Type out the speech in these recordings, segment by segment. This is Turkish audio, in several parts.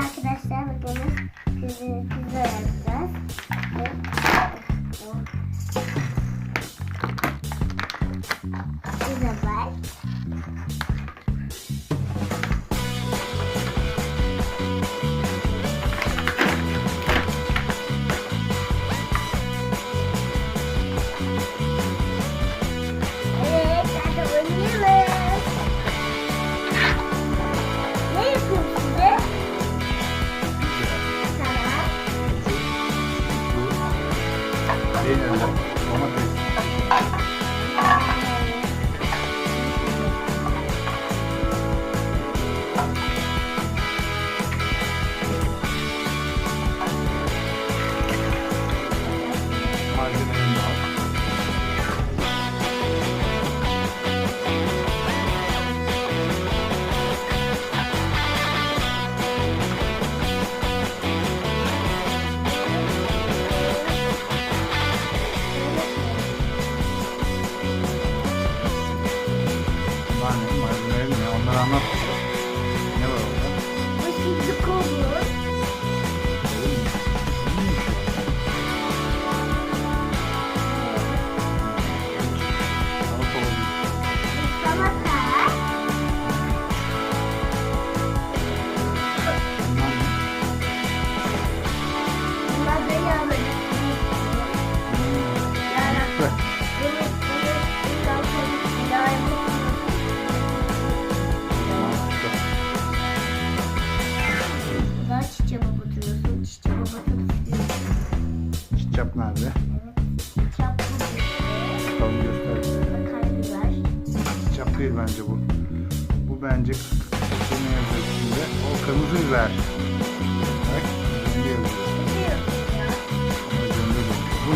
arkadaşlar bakınız pizza, pizza yapacağız. Yeah. Anlat Bir Bakalım göster. Çiçap değil bence bu. Bu bence ne yazıyor üstünde? O kırmızı biber. Bak,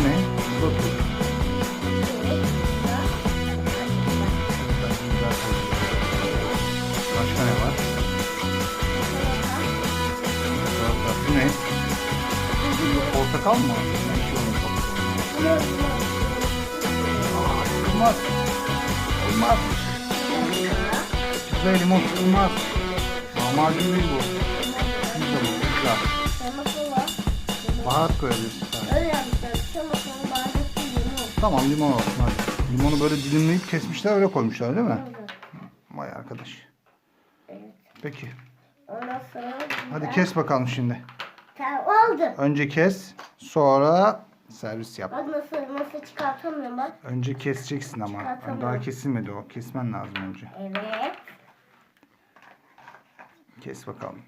ne? Bu. Biber koyuyor. Başka ne var? Bu ne? Portakal mı? Ne Olmaz. Olmaz. Pizza limon olmaz. Lahmacun değil bu. Pizza bu. Baharat koyabilirsin sadece. Tamam limon olsun hadi. Limonu böyle dilimleyip kesmişler öyle koymuşlar değil mi? Vay arkadaş. Peki. Hadi kes bakalım şimdi. Tamam oldu. Önce kes. Sonra servis yap. Bak nasıl nasıl çıkartamıyorum bak. Önce keseceksin ama. Daha kesilmedi o. Kesmen lazım önce. Evet. Kes bakalım.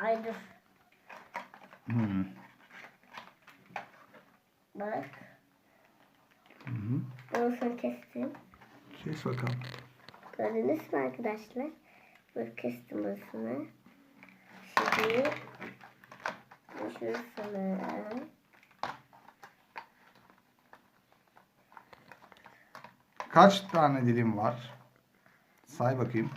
Ay dur. Hmm. Bak. Burasını kestim. Kes bakalım. Gördünüz mü arkadaşlar? Bak kestim burasını. Şimdi şurasını. Kaç tane dilim var? Say bakayım.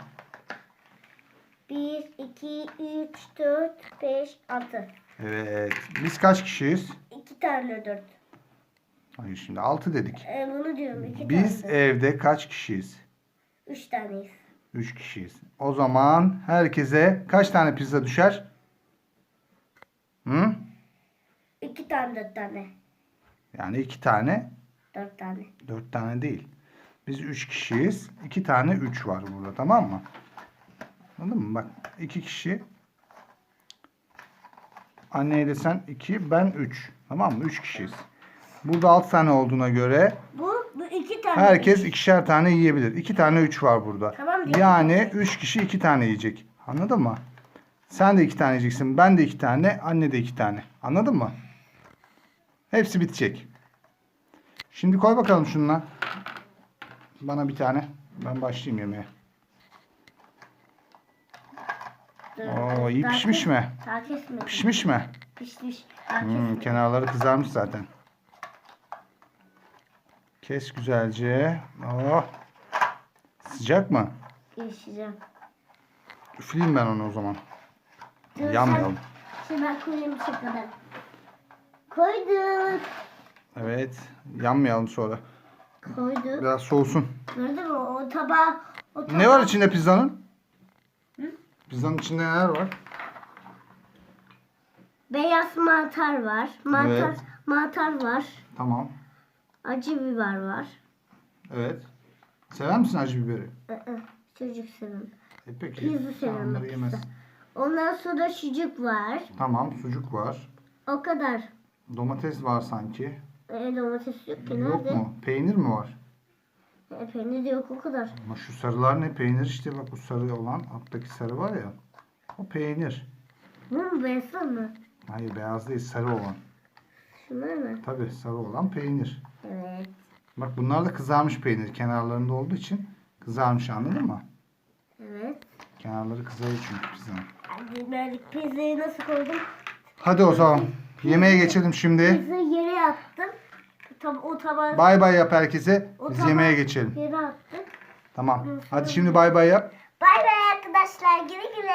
1, 2, 3, 4, 5, 6. Evet. Biz kaç kişiyiz? 2 tane 4. Hayır şimdi 6 dedik. E, bunu diyorum 2 Biz tane. evde kaç kişiyiz? 3 taneyiz. 3 kişiyiz. O zaman herkese kaç tane pizza düşer? Hı? 2 tane 4 tane. Yani 2 tane, 4 tane. 4 tane değil. Biz 3 kişiyiz. 2 tane 3 var burada tamam mı? Anladın mı? Bak 2 kişi. Anneye de sen 2, ben 3. Tamam mı? 3 kişiyiz. Burada 6 tane olduğuna göre Bu, bu 2 tane. herkes ikişer tane yiyebilir. 2 tane 3 var burada. Tamam. Yani 3 kişi 2 tane yiyecek. Anladın mı? Sen de 2 tane yiyeceksin. Ben de 2 tane. Anne de 2 tane. Anladın mı? Hepsi bitecek. Şimdi koy bakalım şununla. Bana bir tane. Ben başlayayım yemeğe. Oo iyi daha pişmiş mi? Daha kesmedim. Pişmiş mi? Pişmiş. Daha Hmm, kenarları kızarmış zaten. Kes güzelce. Oh. Sıcak mı? Yaşayacağım. Üfleyeyim ben onu o zaman. Dur, Yanmayalım. sen- Şimdi ben koyayım şu kadar. Koyduk. Evet. Yanmayalım sonra. Koyduk. Biraz soğusun. Gördün mü? O tabağı. O tabağı. Ne var içinde pizzanın? Pizzanın içinde neler var? beyaz mantar var. Mantar Evet. mantar var. Tamam. Acı biber var. Evet. Sever misin acı biberi? Iı, Çocuk seven. E peki. Pizza sen onları pizza. Ondan sonra sucuk var. Tamam. Sucuk var. O kadar. Domates var sanki. E, domates yok ki Yok nerede? mu? Peynir mi var? E, peynir de yok o kadar. Ama şu sarılar ne? Peynir işte bak bu sarı olan. Alttaki sarı var ya. O peynir. Bu mu beyaz mı? Hayır beyaz değil sarı olan. Şunlar mı? Tabii sarı olan peynir. Evet. Bak bunlar da kızarmış peynir. Kenarlarında olduğu için kızarmış anladın mı? Evet. Kenarları kızarıyor çünkü pizzanın. Ben pizzayı nasıl koydum? Hadi o zaman. Yemeğe geçelim şimdi. Pizzayı yere attım. Tam o tabağı Bay bay yap herkese. o Biz tabağı yemeğe geçelim. Yere attım. Tamam. Hadi şimdi bay bay yap. Bay bay arkadaşlar. Güle güle.